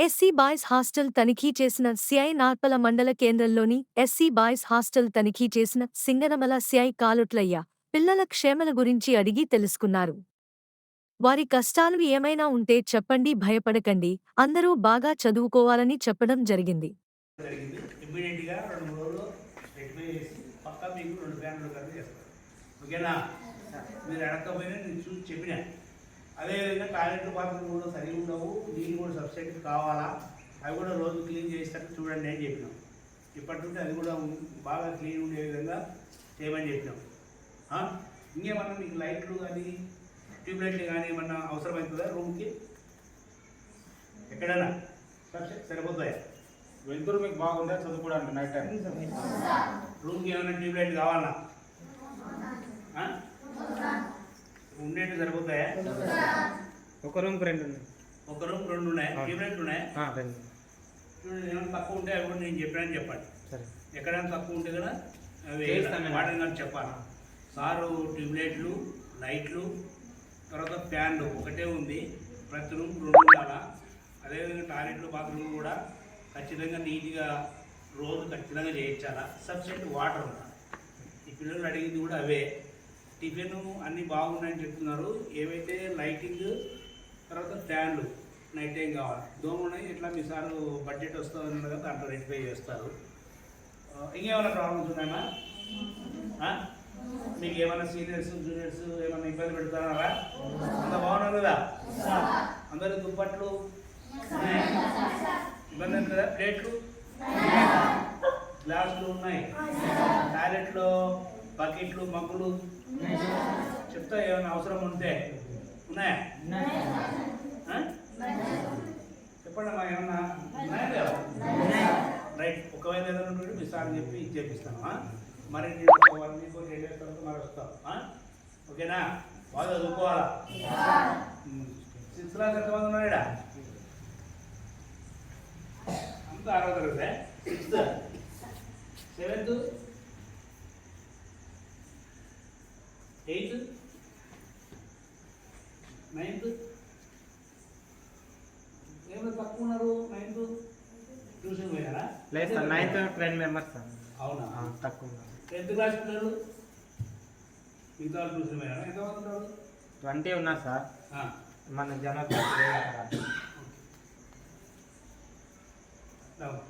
SC boys hostel తనిఖీ చేసిన CI Narpala మండల కేంద్రంలోని ఎస్సీ బాయ్స్ హాస్టల్ తనిఖీ చేసిన సింగనమల సిఐ కాలుట్లయ్య పిల్లల క్షేమల గురించి అడిగి తెలుసుకున్నారు. వారి కష్టాలు ఏమైనా ఉంటే చెప్పండి భయపడకండి అందరూ బాగా చదువుకోవాలని చెప్పడం జరిగింది. మీరు అదేవిధంగా టాయిలెట్ బాత్రూమ్ కూడా సరిగా ఉండవు నీళ్ళు కూడా సబ్సిడీ కావాలా? అవి కూడా రోజు క్లీన్ చేసేటట్టు చూడండి అని చెప్పినాం. ఇప్పటి నుండి అది కూడా బాగా క్లీన్ ఉండే విధంగా చేయమని చెప్పినాం? ఇంకేమన్నా మీకు లైట్లు కానీ ట్యూబ్లైట్లు కానీ ఏమన్నా అవసరమవుతుందా రూమ్కి? ఎక్కడైనా? సరిపోతాయా? వెళ్తురు మీకు బాగుందా చదువుకోవడానికి నైట్ టైం? రూమ్కి ఏమైనా ట్యూబ్లైట్ కావాలా? ఆ? ఉండేటి సరిపోతాయా? ఒక రూమ్కి రెండు ఉన్నాయి. ఒక రూమ్ రెండు ఉన్నాయి. ట్యూబ్లైట్లు ఉన్నాయి. రెండు. చూడండి ఏమైనా తక్కువ ఉంటే అవి కూడా నేను చెప్పానని చెప్పండి. సరే. ఎక్కడైనా తక్కువ ఉంటే కూడా అవి. వాడని కానీ చెప్పాలి. సారు ట్యూబ్లైట్లు లైట్లు తర్వాత ఫ్యాన్లు ఒకటే ఉంది. ప్రతి రూమ్ రెండు ఉండాలా? అదేవిధంగా టాయిలెట్లు బాత్రూమ్ కూడా ఖచ్చితంగా నీట్గా రోజు ఖచ్చితంగా చేయించాలా? సబ్సెంట్ వాటర్ ఉండాలి. ఈ పిల్లలు అడిగింది కూడా అవే. టిఫిన్ అన్నీ బాగున్నాయని చెప్తున్నారు. ఏవైతే లైటింగ్ తర్వాత ఫ్యాన్లు నైట్ టైం కావాలి. దోమలు ఇట్లా మీ సారు బడ్జెట్ వస్తుంది కదా దాంట్లో రెక్టిఫై చేస్తారు. ఇంకేమైనా ప్రాబ్లమ్స్ ఉన్నాయా మీకు ఏమైనా సీనియర్స్ జూనియర్స్ ఏమైనా ఇబ్బంది పెడుతున్నారా? అంత బాగున్నారు కదా? అందరు దుప్పట్లు? ఇబ్బంది ఉంది కదా ప్లేట్లు? గ్లాసులు ఉన్నాయి. టాయిలెట్లు బకెట్లు మగ్గులు? చెప్తా ఏమైనా అవసరం ఉంటే. ఉన్నాయా ఆ? చెప్పండి అమ్మా ఏమన్నా ఉన్నాయా లేదా రైట్ ఒకవేళ ఏదైనా ఉంటే మీ సార్ చెప్పి ఇది చేపిస్తాను మరి నేను వన్ వీక్ రెండు వేల తర్వాత మరి వస్తాను ఓకేనా? బాగా చదువుకోవాలా? సిక్స్త్ క్లాస్ ఎంతమంది ఉన్నాడా అంత అంతా ఆరో తరగతి సిక్స్త్. సెవెంత్? ఎయిత్? నైన్త్ ఏమైనా తక్కువ ఉన్నారు నైన్త్ ట్యూషన్ పోయినారా లేదు sir ninth ten members sir. అవునా? తక్కువ. టెన్త్ క్లాస్ పిల్లలు? మిగతా ఉంటారు ట్వంటీ ఉన్నారు? సార్. మన రావు.